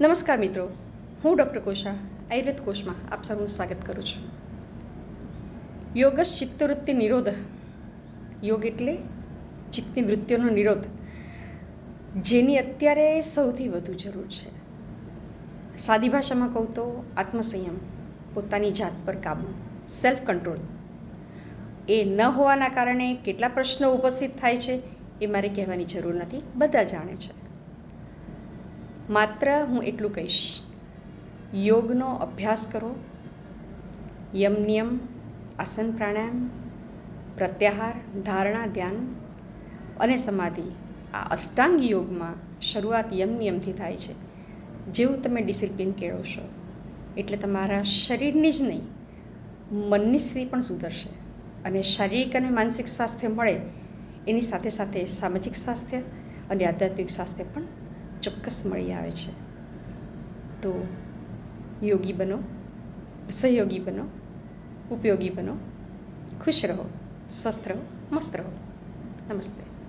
નમસ્કાર મિત્રો, હું ડૉક્ટર કોશા, આયુર્વેદ કોષમાં આપ સૌનું સ્વાગત કરું છું. યોગ ચિત્તવૃત્તિ નિરોધ. યોગ એટલે ચિત્તની વૃત્તિઓનો નિરોધ, જેની અત્યારે સૌથી વધુ જરૂર છે. સાદી ભાષામાં કહું તો આત્મસંયમ, પોતાની જાત પર કાબૂ સેલ્ફ કંટ્રોલ એ ન હોવાના કારણે કેટલા પ્રશ્નો ઉપસ્થિત થાય છે એ મારે કહેવાની જરૂર નથી, બધા જાણે છે. માત્ર હું એટલું કહીશ. યોગનો અભ્યાસ કરો. યમ નિયમ, આસન પ્રાણાયામ, પ્રત્યાહાર, ધારણા, ધ્યાન અને સમાધિ આ અષ્ટાંગ યોગમાં શરૂઆત યમ નિયમથી થાય છે. જેવું તમે ડિસિપ્લિન કેળવશો એટલે તમારા શરીરની જ નહીં, મનની સ્થિતિ પણ સુધરશે. અને શારીરિક અને માનસિક સ્વાસ્થ્ય મળે. એની સાથે સાથે સામાજિક સ્વાસ્થ્ય અને આધ્યાત્મિક સ્વાસ્થ્ય પણ ચોક્કસ મળી આવે છે. તો યોગી બનો, સહયોગી બનો, ઉપયોગી બનો, ખુશ રહો, સ્વસ્થ રહો, મસ્ત રહો. નમસ્તે.